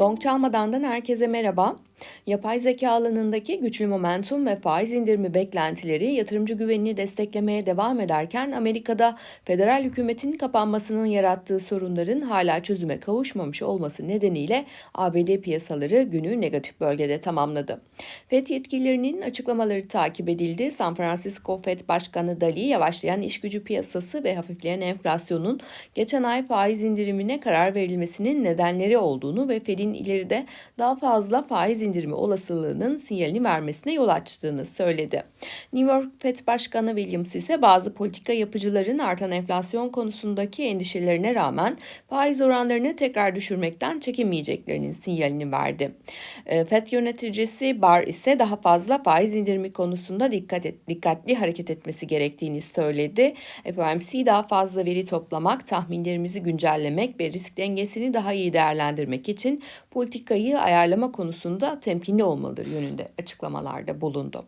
Gong çalmadandan herkese merhaba. Yapay zeka alanındaki güçlü momentum ve faiz indirimi beklentileri yatırımcı güvenini desteklemeye devam ederken Amerika'da federal hükümetin kapanmasının yarattığı sorunların hala çözüme kavuşmamış olması nedeniyle ABD piyasaları günü negatif bölgede tamamladı. FED yetkililerinin açıklamaları takip edildi. San Francisco FED Başkanı Dali yavaşlayan iş gücü piyasası ve hafifleyen enflasyonun geçen ay faiz indirimine karar verilmesinin nedenleri olduğunu ve Fed'in ileride daha fazla faiz indirimi olasılığının sinyalini vermesine yol açtığını söyledi. New York Fed Başkanı Williams ise bazı politika yapıcıların artan enflasyon konusundaki endişelerine rağmen faiz oranlarını tekrar düşürmekten çekinmeyeceklerinin sinyalini verdi. E, Fed yöneticisi Barr ise daha fazla faiz indirimi konusunda dikkat et, dikkatli hareket etmesi gerektiğini söyledi. FOMC daha fazla veri toplamak, tahminlerimizi güncellemek ve risk dengesini daha iyi değerlendirmek için politikayı ayarlama konusunda temkinli olmalıdır yönünde açıklamalarda bulundu.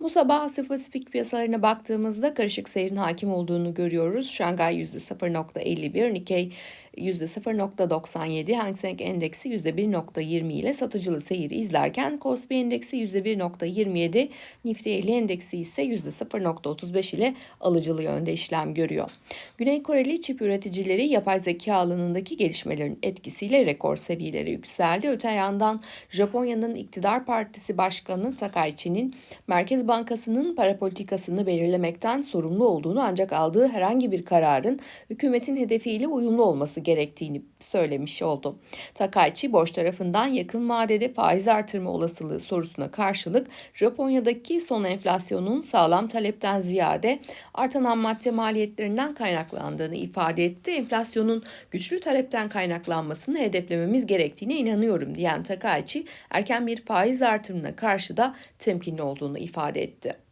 Bu sabah Asya Pasifik piyasalarına baktığımızda karışık seyrin hakim olduğunu görüyoruz. Şangay %0.51, Nikkei %0.97, Hang Seng Endeksi %1.20 ile satıcılı seyir izlerken Kospi Endeksi %1.27, Nifty 50 Endeksi ise %0.35 ile alıcılı yönde işlem görüyor. Güney Koreli çip üreticileri yapay zeka alanındaki gelişmelerin etkisiyle rekor seviyelere yükseldi. Öte yandan Japonya'nın iktidar partisi başkanı Takaichi'nin Merkez Bankası'nın para politikasını belirlemekten sorumlu olduğunu ancak aldığı herhangi bir kararın hükümetin hedefiyle uyumlu olması gerektiğini söylemiş oldu. Takaichi borç tarafından yakın vadede faiz artırma olasılığı sorusuna karşılık Japonya'daki son enflasyonun sağlam talepten ziyade artan ham madde maliyetlerinden kaynaklandığını ifade etti. Enflasyonun güçlü talepten kaynaklanmasını hedeflememiz gerektiğine inanıyorum diyen Takaichi erken bir faiz artırımına karşı da temkinli olduğunu ifade etti.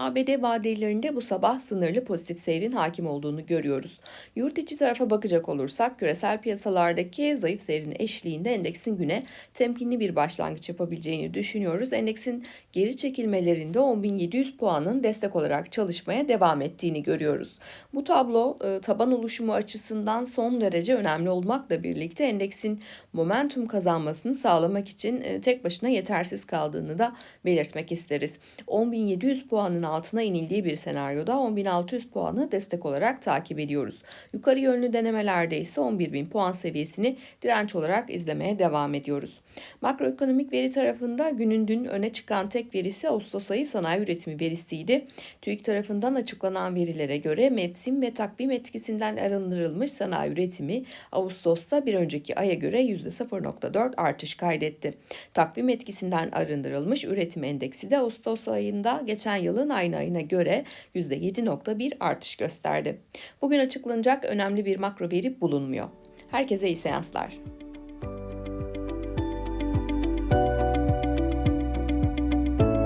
ABD vadelerinde bu sabah sınırlı pozitif seyrin hakim olduğunu görüyoruz. Yurt içi tarafa bakacak olursak küresel piyasalardaki zayıf seyrin eşliğinde endeksin güne temkinli bir başlangıç yapabileceğini düşünüyoruz. Endeksin geri çekilmelerinde 10.700 puanın destek olarak çalışmaya devam ettiğini görüyoruz. Bu tablo e, taban oluşumu açısından son derece önemli olmakla birlikte endeksin momentum kazanmasını sağlamak için e, tek başına yetersiz kaldığını da belirtmek isteriz. 10.700 puanın altına inildiği bir senaryoda 10.600 puanı destek olarak takip ediyoruz. Yukarı yönlü denemelerde ise 11.000 puan seviyesini direnç olarak izlemeye devam ediyoruz. Makroekonomik veri tarafında günün dün öne çıkan tek verisi Ağustos ayı sanayi üretimi verisiydi. TÜİK tarafından açıklanan verilere göre mevsim ve takvim etkisinden arındırılmış sanayi üretimi Ağustos'ta bir önceki aya göre %0.4 artış kaydetti. Takvim etkisinden arındırılmış üretim endeksi de Ağustos ayında geçen yılın aynı ayına göre %7.1 artış gösterdi. Bugün açıklanacak önemli bir makro veri bulunmuyor. Herkese iyi seanslar.